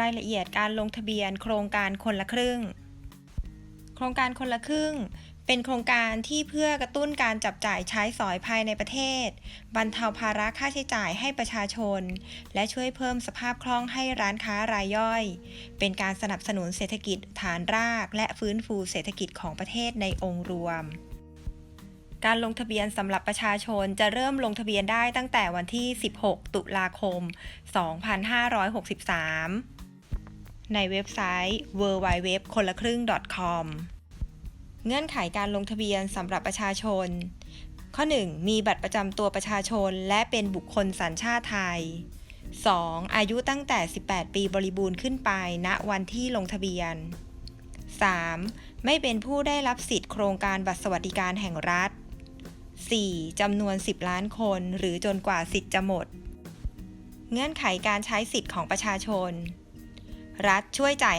รายละเอียดการลงทะเบียนโครงการคนละครึ่ง โครงการคนละครึ่ง เป็นโครงการที่เพื่อกระตุ้นการจับจ่ายใช้สอยภายในประเทศ บรรเทาภาระค่าใช้จ่ายให้ประชาชน และช่วยเพิ่มสภาพคล่องให้ร้านค้ารายย่อย เป็นการสนับสนุนเศรษฐกิจฐานราก และฟื้นฟูเศรษฐกิจของประเทศในองค์รวมการลงทะเบียนสำหรับประชาชนจะเริ่มลงทะเบียนได้ตั้งแต่วันที่ 16 ตุลาคม 2563 ในเว็บไซต์ www คนละครึ่ง .com เงื่อนไขการลงทะเบียนสำหรับประชาชน ข้อ 1. มีบัตรประจำตัวประชาชน และเป็นบุคคลสัญชาติไทย 2. อายุตั้งแต่ 18 ปีบริบูรณ์ขึ้นไปณวันที่ลงทะเบียน 3. ไม่เป็นผู้ได้รับสิทธิ์โครงการบัตรสวัสดิการแห่งรัฐ 4. จำนวน 10 ล้านคนหรือจนกว่าสิทธิ์จะหมด เงื่อนไขการใช้สิทธิ์ของประชาชน รัฐช่วยจ่าย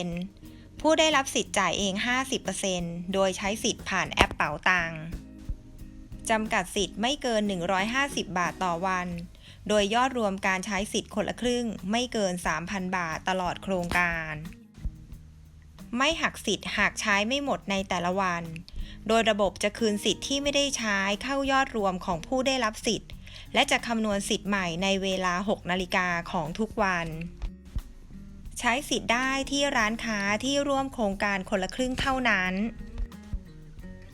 50%ผู้ได้รับสิทธิ์จ่ายเอง 50%โดยใช้สิทธิ์ผ่านแอปเป๋าตังค์จำกัดสิทธิ์ไม่เกิน 150 บาทต่อวัน โดยยอดรวมการใช้สิทธิ์คนละครึ่งไม่เกิน 3,000 บาทตลอดโครงการ ไม่หักสิทธิ์หากใช้ไม่หมดในแต่ละวัน โดยระบบจะคืนสิทธิ์ที่ไม่ได้ใช้เข้ายอดรวมของผู้ได้รับสิทธิ์ และจะคำนวณสิทธิ์ใหม่ในเวลา 6 นาฬิกาของทุกวัน ใช้สิทธิ์ได้ที่ร้านค้าที่ร่วมโครงการคนละครึ่งเท่านั้น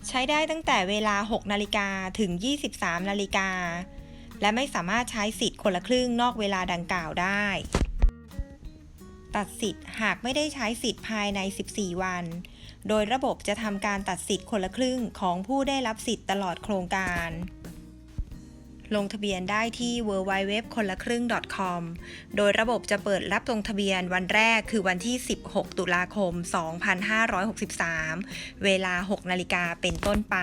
ใช้ได้ตั้งแต่เวลา 6 นาฬิกาถึง 23 นาฬิกา และไม่สามารถใช้สิทธิ์คนละครึ่งนอกเวลาดังกล่าวได้ ตัดสิทธิ์หากไม่ได้ใช้สิทธิ์ภายใน 14 วัน โดยระบบจะทำการตัดสิทธิ์คนละครึ่งของผู้ได้รับสิทธิ์ตลอดโครงการ ลงทะเบียนได้ที่ www คนละครึ่ง .com โดยระบบจะเปิดรับลงทะเบียนวันแรกคือวันที่ 16 ตุลาคม 2563 เวลา 6 นาฬิกาเป็นต้นไป